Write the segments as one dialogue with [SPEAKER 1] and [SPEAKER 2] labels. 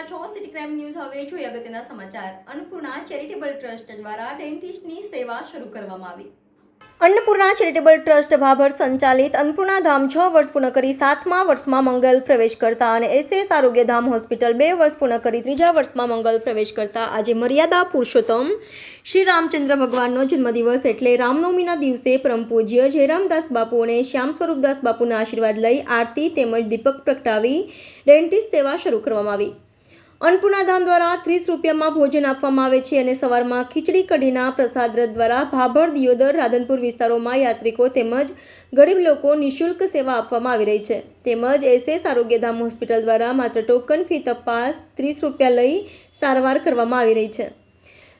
[SPEAKER 1] રહ્યા છો city crime news હવે જોઈએ અગત્યના સમાચાર. અન્નપૂર્ણા ચેરિટેબલ ટ્રસ્ટ દ્વારા ડેન્ટિસ્ટની સેવા શરૂ કરવામાં આવી. અન્નપૂર્ણા ચેરિટેબલ ટ્રસ્ટ ભાભર સંચાલિત અન્નપૂર્ણા ધામ છ વર્ષ પૂર્ણ કરી સાતમા વર્ષમાં મંગલ પ્રવેશ કરતા અને એસએસ આરોગ્ય ધામ હોસ્પિટલ બે વર્ષ પૂર્ણ કરી ત્રીજા વર્ષમાં મંગલ પ્રવેશ કરતા. આજે મર્યાદા પુરુષોત્તમ શ્રી રામચંદ્ર ભગવાનનો જન્મદિવસ એટલે રામનવમીના દિવસે પરમ પૂજ્ય જયરામદાસ બાપુ અને શ્યામ સ્વરૂપદાસ બાપુના આશીર્વાદ લઈ આરતી તેમજ દીપક પ્રગટાવી ડેન્ટિસ્ટ સેવા શરૂ કરવામાં આવી. અન્નપૂર્ણા ધામ દ્વારા ત્રીસ રૂપિયામાં ભોજન આપવામાં આવે છે અને સવારમાં ખીચડી કઢીના પ્રસાદ દ્વારા ભાભર, દિયોદર, રાધનપુર વિસ્તારોમાં યાત્રિકો તેમજ ગરીબ લોકો નિઃશુલ્ક સેવા આપવામાં આવી રહી છે. તેમજ એસએસ આરોગ્યધામ હોસ્પિટલ દ્વારા માત્ર ટોકન ફી તપાસ ત્રીસ રૂપિયા લઈ સારવાર કરવામાં આવી રહી છે.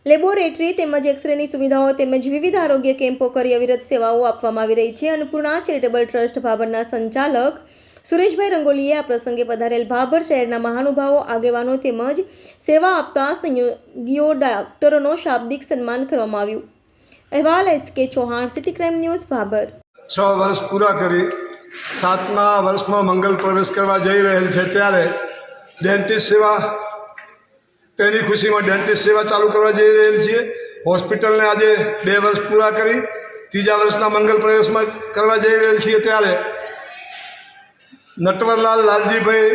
[SPEAKER 1] લેબોરેટરી તેમજ એક્સરેની સુવિધાઓ તેમજ વિવિધ આરોગ્ય કેમ્પો કરી અવિરત સેવાઓ આપવામાં આવી રહી છે અન્નપૂર્ણા ચેરિટેબલ ટ્રસ્ટ ભાભરના સંચાલક સુરેશભાઈ રંગોલીએ આ પ્રસંગે પધારેલ ભાભર શહેરના મહાનુભાવો, આગેવાનો તેમજ સેવા આપતા સંયોગીઓ ડોક્ટરોનો શાબ્દિક સન્માન કરવામાં આવ્યું. અહેવાલ S K Chauhan, city crime news, Bhabhar.
[SPEAKER 2] છ વર્ષ પૂરા કરી, સાતમા વર્ષમાં મંગલ પ્રવેશ કરવા જઈ રહેલ છે ત્યારે ડેન્ટિસ્ટ સેવા, તેની ખુશીમાં ડેન્ટિસ્ટ સેવા ચાલુ કરવા જઈ રહેલ છીએ. હોસ્પિટલને આજે બે વર્ષ પૂરા કરી, ત્રીજા વર્ષના મંગલ પ્રવેશમાં કરવા જઈ રહેલ છીએ ત્યારે નટવરલાલ લાલજીભાઈ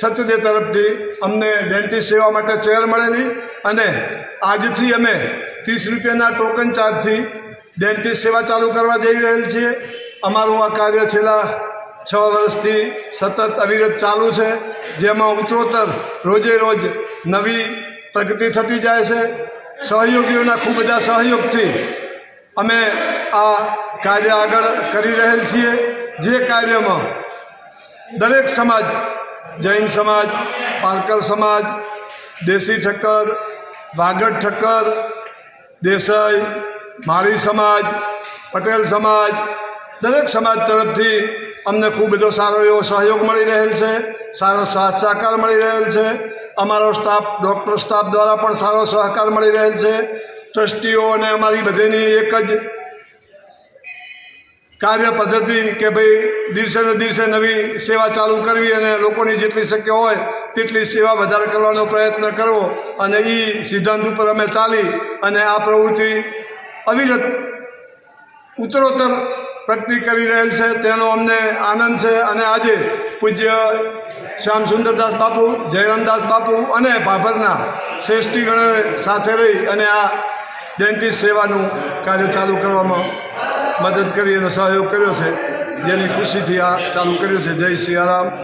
[SPEAKER 2] સચદે તરફથી અમને ડેન્ટિસ્ટ સેવા માટે ચેર મળેલી અને આજથી અમે ત્રીસ રૂપિયાના ટોકન ચાર્જથી ડેન્ટિસ્ટ સેવા ચાલુ કરવા જઈ રહેલ છીએ. અમારું આ કાર્ય છેલ્લા છ વર્ષથી સતત અવિરત ચાલુ છે, જેમાં ઉત્તરોત્તર રોજે રોજ નવી પ્રગતિ થતી જાય છે. સહયોગીઓના ખૂબ બધા સહયોગથી અમે આ કાર્ય આગળ કરી રહેલ છીએ. જે કાર્યમાં દરેક સમાજ, જૈન સમાજ, પારકર સમાજ, દેશી ઠક્કર, વાગડ ઠક્કર, દેસાઈ, માળી સમાજ, પટેલ સમાજ, દરેક સમાજ તરફથી અમને ખૂબ બધો સારો એવો સહયોગ મળી રહેલ છે, સારો સાથ સહકાર મળી રહેલ છે, અમારો સ્ટાફ, ડૉક્ટર સ્ટાફ દ્વારા પણ સારો સહકાર મળી રહેલ છે, ટ્રસ્ટીઓ અને અમારી બધીની એક જ કાર્ય પદ્ધતિ કે ભાઈ દિવસે ને દિવસે નવી સેવા ચાલુ કરવી અને લોકોની જેટલી શક્ય હોય તેટલી સેવા વધારે કરવાનો પ્રયત્ન કરવો અને એ સિદ્ધાંત ઉપર અમે ચાલી અને આ પ્રવૃત્તિ અવિરત ઉત્તરોત્તર પ્રગતિ કરી રહેલ છે. તેનો અમને આનંદ છે અને આજે પૂજ્ય શ્યામ સુંદરદાસ બાપુ, જયરામદાસ બાપુ અને ભાભરના શ્રેષ્ઠીગણો સાથે રહી અને આ ડેન્ટિસ્ટ સેવાનું કાર્ય ચાલુ કરવામાં મદદ કરી અને સહયોગ કર્યો છે. જેની ખુશીથી આ ચાલુ કર્યું છે. જય સિયારામ